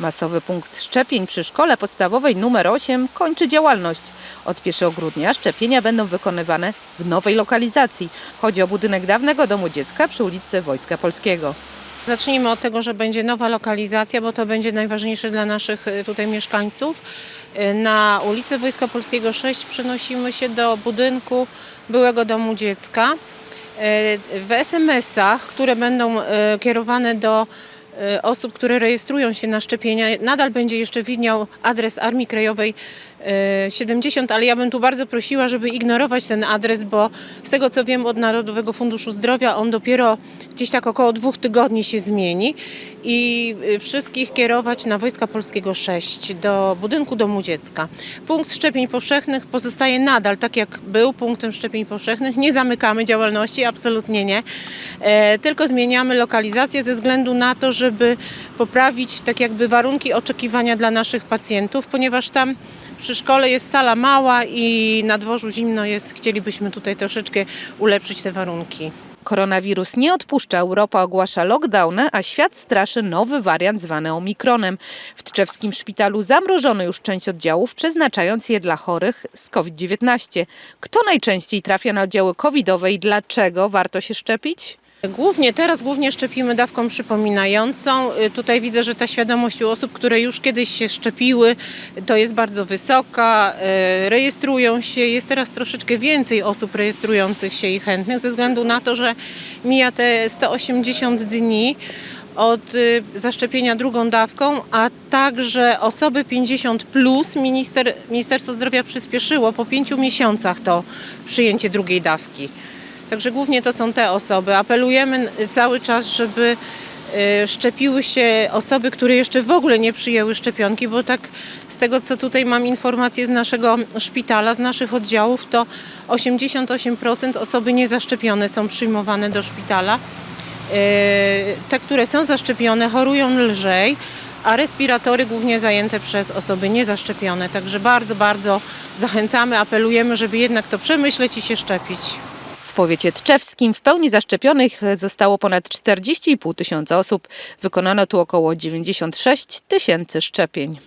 Masowy punkt szczepień przy szkole podstawowej nr 8 kończy działalność. Od 1 grudnia szczepienia będą wykonywane w nowej lokalizacji. Chodzi o budynek dawnego domu dziecka przy ulicy Wojska Polskiego. Zacznijmy od tego, że będzie nowa lokalizacja, bo to będzie najważniejsze dla naszych y, tutaj mieszkańców. Y, Na ulicy Wojska Polskiego 6 przenosimy się do budynku byłego domu dziecka. Y, W SMS-ach, które będą kierowane do osób, które rejestrują się na szczepienia, nadal będzie jeszcze widniał adres Armii Krajowej y, 70, ale ja bym tu bardzo prosiła, żeby ignorować ten adres, bo z tego co wiem od Narodowego Funduszu Zdrowia, on dopiero gdzieś tak około dwóch tygodni się zmieni i y, wszystkich kierować na Wojska Polskiego 6 do budynku domu dziecka. Punkt szczepień powszechnych pozostaje nadal tak jak był punktem szczepień powszechnych. Nie zamykamy działalności, absolutnie nie. E, tylko zmieniamy lokalizację ze względu na to, żeby poprawić tak jakby warunki oczekiwania dla naszych pacjentów, ponieważ tam przy szkole jest sala mała i na dworzu zimno jest. Chcielibyśmy tutaj troszeczkę ulepszyć te warunki. Koronawirus nie odpuszcza, Europa ogłasza lockdowny, a świat straszy nowy wariant zwany omikronem. W Tczewskim szpitalu zamrożono już część oddziałów, przeznaczając je dla chorych z COVID-19. Kto najczęściej trafia na oddziały covidowe i dlaczego warto się szczepić? Głównie teraz głównie szczepimy dawką przypominającą. Y, Tutaj widzę, że ta świadomość u osób, które już kiedyś się szczepiły, to jest bardzo wysoka. Y, Rejestrują się, jest teraz troszeczkę więcej osób rejestrujących się i chętnych ze względu na to, że mija te 180 dni od y, zaszczepienia drugą dawką, a także osoby 50 plus minister, Ministerstwo Zdrowia przyspieszyło po pięciu miesiącach to przyjęcie drugiej dawki. Także głównie to są te osoby. Apelujemy cały czas, żeby y, szczepiły się osoby, które jeszcze w ogóle nie przyjęły szczepionki, bo tak z tego co tutaj mam informacje z naszego szpitala, z naszych oddziałów, to 88% osoby niezaszczepione są przyjmowane do szpitala. Y, Te, które są zaszczepione, chorują lżej, a respiratory głównie zajęte przez osoby niezaszczepione. Także bardzo, bardzo zachęcamy, apelujemy, żeby jednak to przemyśleć i się szczepić. Powiecie tczewskim w pełni zaszczepionych zostało ponad 40,5 tysiąca osób. Wykonano tu około 96 tysięcy szczepień.